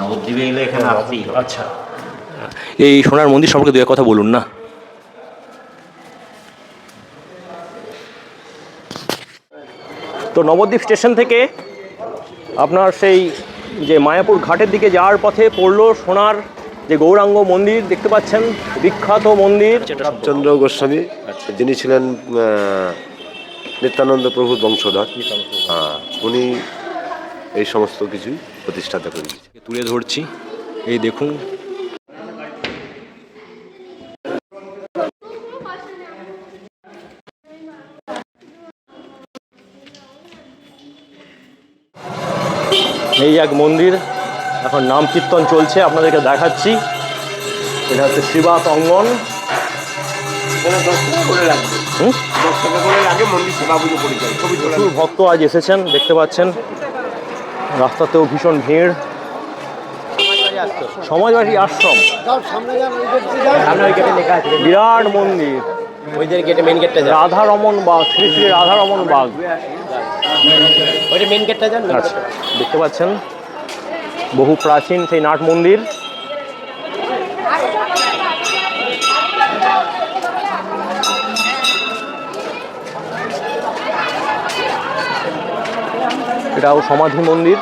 নবদ্বীপে এলে এখানে আসতেই হবে। আচ্ছা। এই সোনার মন্দির সম্পর্কে দু এক কথা বলুন না। তো নবদ্বীপ স্টেশন থেকে আপনার সেই যে মায়াপুর ঘাটের দিকে যাওয়ার পথে পড়ল সোনার যে গৌরাঙ্গ মন্দির দেখতে পাচ্ছেন? বিখ্যাত মন্দির। চন্দ্র গোস্বামী যিনি ছিলেন নিত্যানন্দ প্রভুর বংশধর হ্যাঁ উনি এই সমস্ত কিছুই প্রতিষ্ঠাতা করেছেন তুলে ধরছি। এই দেখুন। এই এক মন্দির। এখন নাম কীর্তন চলছে, আপনাদেরকে দেখাচ্ছি। এটা হচ্ছে শ্রীবাস অঙ্গন ভক্ত আজ এসেছেন, দেখতে পাচ্ছেন। রাস্তাতেও ভীষণ ভিড়। সমাজবাড়ি আশ্রম। বিরাট মন্দির। ওইদের গেটে মেন গেটটা যান। রাধা রমন বাগ শ্রী শ্রী রাধা রমন বাগ। ওইটা মেন গেটটা যান আচ্ছা দেখতে পাচ্ছেন? বহু প্রাচীন সেই নাট মন্দির। এটাও সমাধি মন্দির।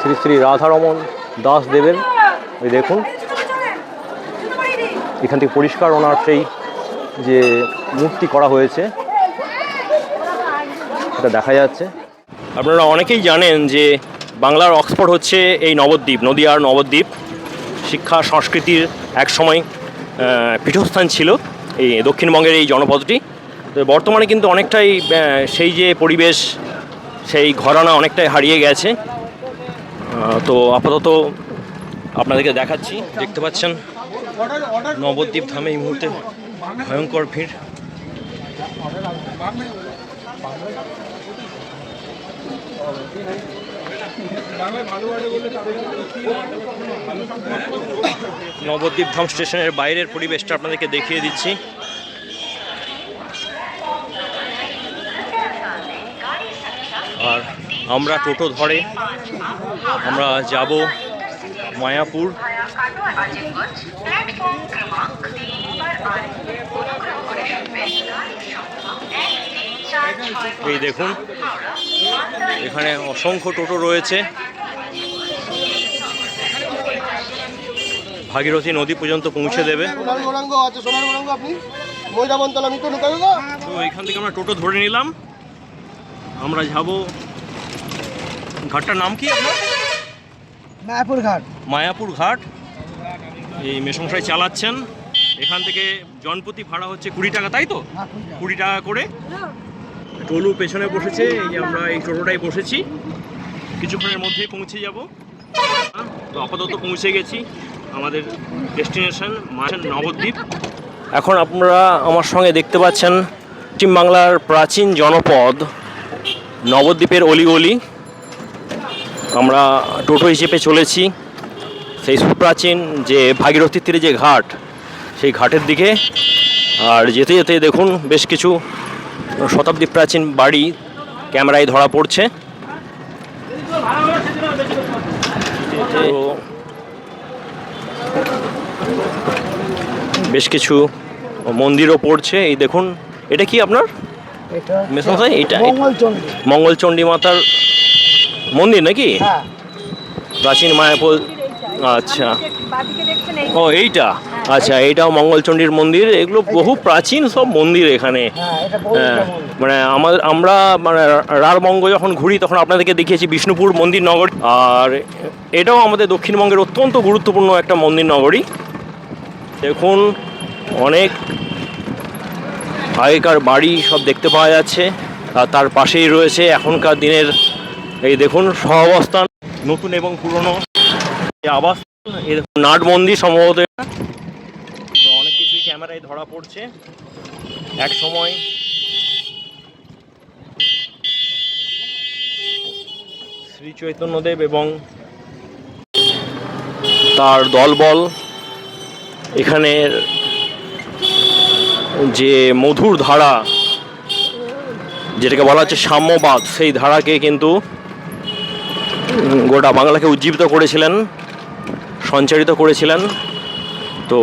শ্রী শ্রী রাধারমন। দাস দেবের ওই দেখুন। এখান থেকে পরিষ্কার ওনার সেই যে মূর্তি করা হয়েছে এটা দেখা যাচ্ছে। আপনারা অনেকেই জানেন যে বাংলার অক্সফোর্ড হচ্ছে এই নবদ্বীপ, নদীয়ার নবদ্বীপ। শিক্ষা, সংস্কৃতির এক সময় পীঠস্থান ছিল এই দক্ষিণবঙ্গের এই জনপদটি। তো বর্তমানে কিন্তু অনেকটাই সেই যে পরিবেশ, সেই ঘরানা অনেকটাই হারিয়ে গেছে। তো আপাতত আপনাদেরকে দেখাচ্ছি, দেখতে পাচ্ছেন নবদ্বীপ ধামে এই মুহূর্তে ভয়ঙ্কর ভিড়। নবদ্বীপ ধাম স্টেশনের বাইরের পরিবেশটা আপনাদেরকে দেখিয়ে দিচ্ছি আর আমরা টোটো ধরে আমরা যাব মায়াপুর। এই দেখুন এখানে অসংখ্য টোটো রয়েছে। ভাগীরথী নদী পর্যন্ত পৌঁছে দেবে। তো এখান থেকে আমরা টোটো ধরে নিলাম। আমরা যাব ঘাটটার নাম কি আপনার? মায়াপুর ঘাট। মায়াপুর ঘাট। এই মেসমশাই চালাচ্ছেন। এখান থেকে জনপ্রতি ভাড়া হচ্ছে কুড়ি টাকা তাই তো? কুড়ি টাকা। করে। টলু পেছনে বসেছে এই যে আমরা এই টোটোটাই বসেছি। কিছুক্ষণের মধ্যেই পৌঁছে যাব। তো আপাতত পৌঁছে গেছি। আমাদের ডেস্টিনেশন মাছের নবদ্বীপ। এখন আপনারা আমার সঙ্গে দেখতে পাচ্ছেন পশ্চিমবাংলার প্রাচীন জনপদ নবদ্বীপের অলিগলি আমরা টোটো হিসেবে চলেছি। সেই সুপ্রাচীন যে ভাগীরথীর তীরে যে ঘাট সেই ঘাটের দিকে। আর যেতে যেতে দেখুন বেশ কিছু শতাব্দী প্রাচীন বাড়ি ক্যামেরায় ধরা পড়ছে। বেশ কিছু মন্দিরও পড়ছে। এই দেখুন এটা কি আপনার? এটা মেসমশাই এটা মঙ্গলচন্ডী। মঙ্গলচণ্ডী মাতার মন্দির নাকি? হ্যাঁ। প্রাচীন মায়াপুর আচ্ছা। ও এইটা? আচ্ছা এইটাও মঙ্গলচণ্ডীর মন্দির। এগুলো বহু প্রাচীন সব মন্দির এখানে। হ্যাঁ হ্যাঁ, মানে আমাদের আমরা মানে রারবঙ্গ যখন ঘুরি তখন আপনাদেরকে দেখিয়েছি বিষ্ণুপুর মন্দির নগর। আর এটাও আমাদের দক্ষিণবঙ্গের অত্যন্ত গুরুত্বপূর্ণ একটা মন্দির নগরী। দেখুন অনেক আগেকার বাড়ি সব দেখতে পাওয়া যাচ্ছে। আর তার পাশেই রয়েছে এখনকার দিনের এই দেখুন সহাবস্থান, নতুন এবং পুরনো আবাস। এই দেখুন নাট মন্দির সম্ভবত তো অনেক কিছুই ক্যামেরায় ধরা পড়ছে। এক সময় শ্রী চৈতন্যদেব এবং তার দলবল এখানের যে মধুর ধারা, যেটাকে বলা হচ্ছে সাম্যবাদ, সেই ধারাকে কিন্তু গোটা বাংলাকে উজ্জীবিত করেছিলেন, সঞ্চারিত করেছিলেন। তো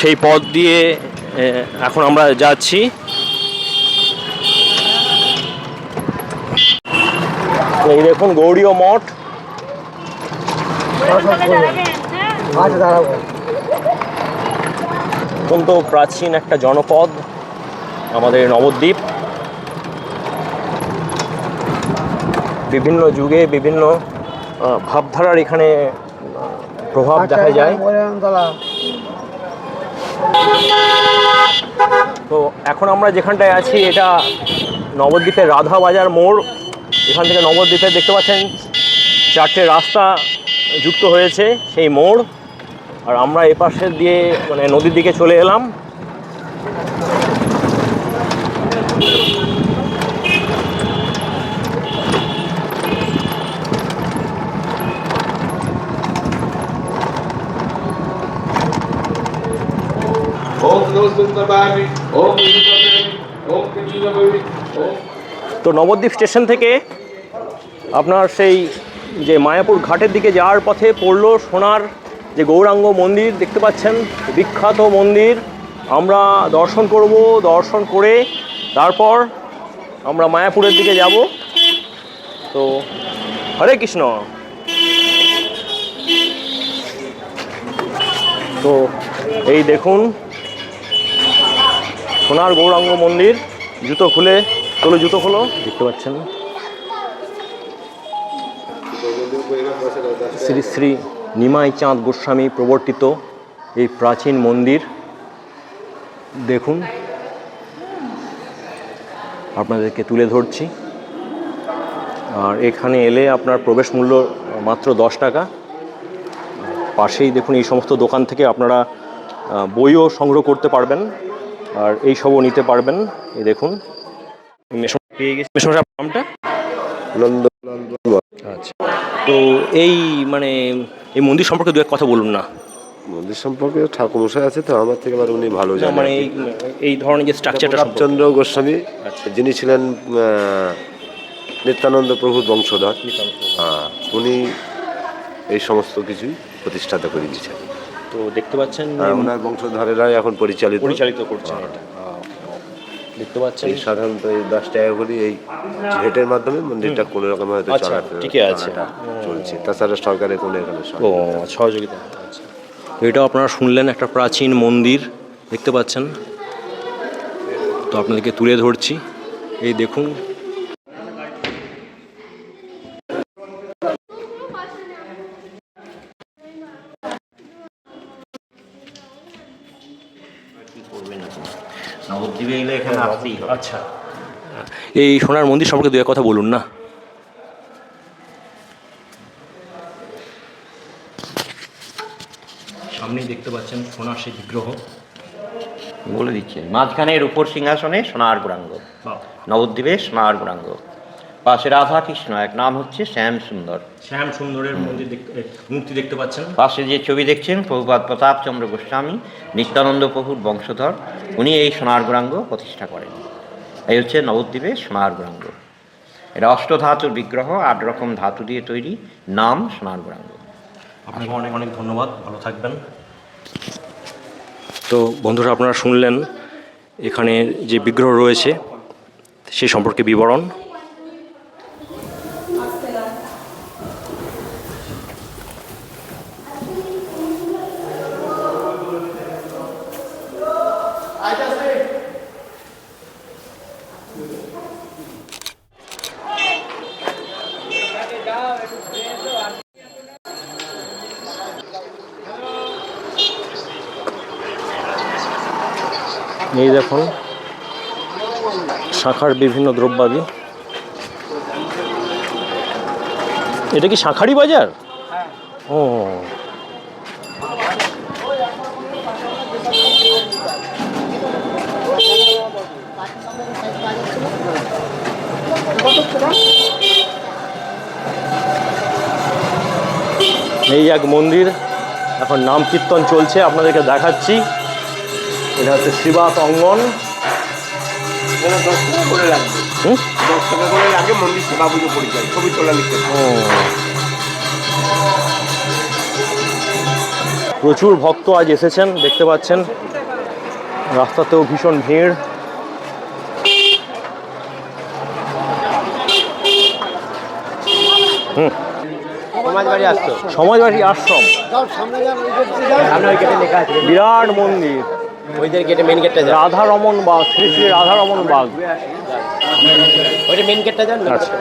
সেই পথ দিয়ে এখন আমরা যাচ্ছি। এই দেখুন গৌরীয় মঠ। অত্যন্ত প্রাচীন একটা জনপদ, আমাদের নবদ্বীপ। বিভিন্ন যুগে বিভিন্ন ভাবধারার এখানে প্রভাব দেখা যায়। তো এখন আমরা যেখানটায় আছি এটা নবদ্বীপের রাধা বাজার মোড়। এখান থেকে নবদ্বীপে দেখতে পাচ্ছেন চারটে রাস্তা যুক্ত হয়েছে সেই মোড়। আর আমরা এপাশে দিয়ে মানে নদীর দিকে চলে এলাম। তো নবদ্বীপ স্টেশন থেকে আপনার সেই যে মায়াপুর ঘাটের দিকে যাওয়ার পথে পড়ল সোনার যে গৌরাঙ্গ মন্দির, দেখতে পাচ্ছেন? বিখ্যাত মন্দির। আমরা দর্শন করব, দর্শন করে তারপর আমরা মায়াপুরের দিকে যাব। তো হরে কৃষ্ণ। তো এই দেখুন সোনার গৌরাঙ্গ মন্দির, জুতো খুলে, তোলো জুতো খোলো, দেখতে পাচ্ছেন। শ্রী শ্রী নিমাই চাঁদ গোস্বামী প্রবর্তিত এই প্রাচীন মন্দির। দেখুন, আপনাদেরকে তুলে ধরছি। আর এখানে এলে আপনার প্রবেশ মূল্য মাত্র দশ টাকা। পাশেই দেখুন, এই সমস্ত দোকান থেকে আপনারা বইও সংগ্রহ করতে পারবেন। আর এই সবও নিতে পারবেন। এই দেখুন। পেয়ে গেছি। মেশোমশাই নামটা? নন্দ আচ্ছা। তো এই মানে এই মন্দির সম্পর্কে দু এক কথা বলুন না। মন্দির সম্পর্কে ঠাকুরমশাই আছে তো আমার থেকে আবার উনি ভালো জানেন। মানে এই এই ধরনের যে স্ট্রাকচারটা প্রতাপচন্দ্র গোস্বামী আচ্ছা। যিনি ছিলেন নিত্যানন্দ প্রভুর বংশধর হ্যাঁ উনি এই সমস্ত কিছুই প্রতিষ্ঠাতা করে দিয়েছেন। তো দেখতে পাচ্ছেন যে আর ওনার বংশধরেরাই এখন পরিচালিত। পরিচালিত করছেন এটা। দেখতে পাচ্ছেন? এই সাধারণত এই দশ টাকা করে এই ভেটের মাধ্যমে মন্দিরটা কোনো রকম হয়তো আচ্ছা, ঠিকই আছে। চলছে। তাছাড়া সরকারের কোনো এখানে ও সহযোগিতা আচ্ছা তো এটাও আপনারা শুনলেন একটা প্রাচীন মন্দির দেখতে পাচ্ছেন। তো আপনাদেরকে তুলে ধরছি। এই দেখুন নবদ্বীপে এলে এখানে আসতেই হবে। আচ্ছা। এই সোনার মন্দির সম্পর্কে দু এক কথা বলুন না। সামনেই দেখতে পাচ্ছেন সোনার সেই বিগ্রহ। বলে দিচ্ছেন মাঝখানের উপর সিংহাসনে সোনার গুরাঙ্গ নবদ্বীপে সোনার গুরাঙ্গ পাশে রাধা কৃষ্ণ এক নাম হচ্ছে শ্যাম সুন্দর। শ্যাম সুন্দরের মন্দির মূর্তি দেখতে পাচ্ছেন। পাশে যে ছবি দেখছেন প্রভুপাত প্রতাপচন্দ্র গোস্বামী নিত্যানন্দ প্রভুর বংশধর উনি এই সোনার গুরাঙ্গ প্রতিষ্ঠা করেন। এই হচ্ছে নবদ্বীপের সোনার গুরাঙ্গ এটা অষ্টধাতুর বিগ্রহ আট রকম ধাতু দিয়ে তৈরি নাম সোনার গুরাঙ্গ আপনাকে অনেক অনেক ধন্যবাদ ভালো থাকবেন। তো বন্ধুরা আপনারা শুনলেন এখানে যে বিগ্রহ রয়েছে সে সম্পর্কে বিবরণ। এই দেখুন শাখার বিভিন্ন দ্রব্যাদি। এটা কি শাখারি বাজার? ও এই এক মন্দির। এখন নাম কীর্তন চলছে, আপনাদেরকে দেখাচ্ছি। এটা হচ্ছে শ্রীবাস অঙ্গন হুম? প্রচুর ভক্ত আজ এসেছেন, দেখতে পাচ্ছেন। রাস্তাতেও ভীষণ ভিড়। সমাজবাড়ি সমাজবাড়ি আশ্রম। বিরাট মন্দির। ওইদের গেটে মেন গেটটা যান। রাধা রমন বাগ শ্রী শ্রী রাধা রমন বাগ। ওইটা মেন গেটটা যান। আচ্ছা।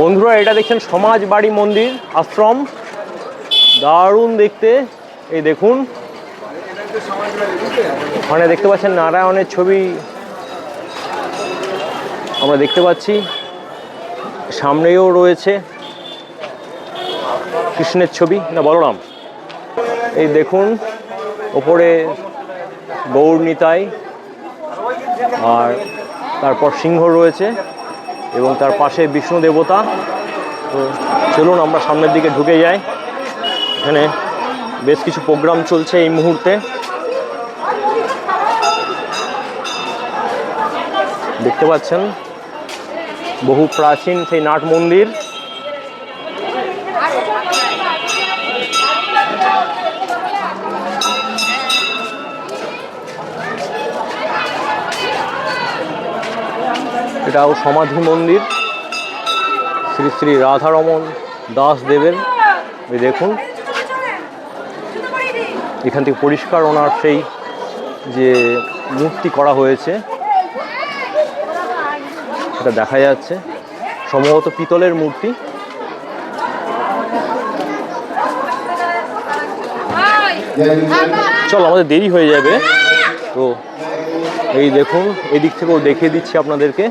বন্ধুরা এটা দেখছেন সমাজ বাড়ি মন্দির আশ্রম। দারুণ দেখতে। এই দেখুন। ওখানে দেখতে পাচ্ছেন নারায়ণের ছবি। আমরা দেখতে পাচ্ছি। সামনেও রয়েছে কৃষ্ণের ছবি। না, বলরাম। এই দেখুন, ওপরে গৌর নিতাই, আর তারপর সিংহ রয়েছে এবং তার পাশে বিষ্ণু দেবতা। তো চলুন, আমরা সামনের দিকে ঢুকে যাই। এখানে বেশ কিছু প্রোগ্রাম চলছে এই মুহূর্তে। দেখতে পাচ্ছেন বহু প্রাচীন সেই নাট মন্দির। এটাও সমাধি মন্দির। শ্রী শ্রী রাধারমন দাস দেবের দেখুন। এখান থেকে পরিষ্কার ওনার সেই যে মূর্তি করা হয়েছে। সেটা দেখা যাচ্ছে, সম্ভবত পিতলের মূর্তি। চল, আমাদের দেরি হয়ে যাবে। তো, এই দেখুন এই দিক থেকেও দেখিয়ে দিচ্ছি আপনাদেরকে।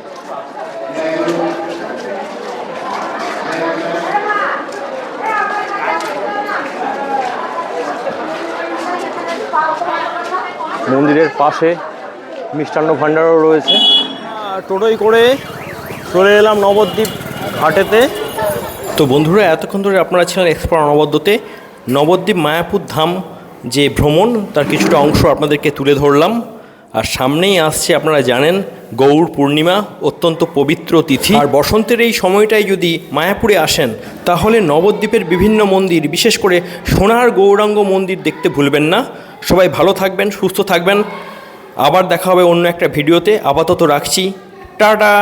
মন্দিরের পাশে মিষ্টান্ন ভাণ্ডারও রয়েছে। টোটোই করে চলে এলাম নবদ্বীপ ঘাটেতে। তো বন্ধুরা, এতক্ষণ ধরে আপনারা ছিলেন এক্সপ্লোর অনবদ্যতে নবদ্বীপ মায়াপুর ধাম যে ভ্রমণ, তার কিছুটা অংশ আপনাদেরকে তুলে ধরলাম। আর সামনেই আসছে, আপনারা জানেন, গৌর পূর্ণিমা, অত্যন্ত পবিত্র তিথি। আর বসন্তের এই সময়টায় যদি মায়াপুরে আসেন, তাহলে নবদ্বীপের বিভিন্ন মন্দির, বিশেষ করে সোনার গৌরাঙ্গ মন্দির দেখতে ভুলবেন না। সবাই ভালো থাকবেন, সুস্থ থাকবেন। আবার দেখা হবে অন্য একটা ভিডিওতে। আপাতত রাখছি। টাটা!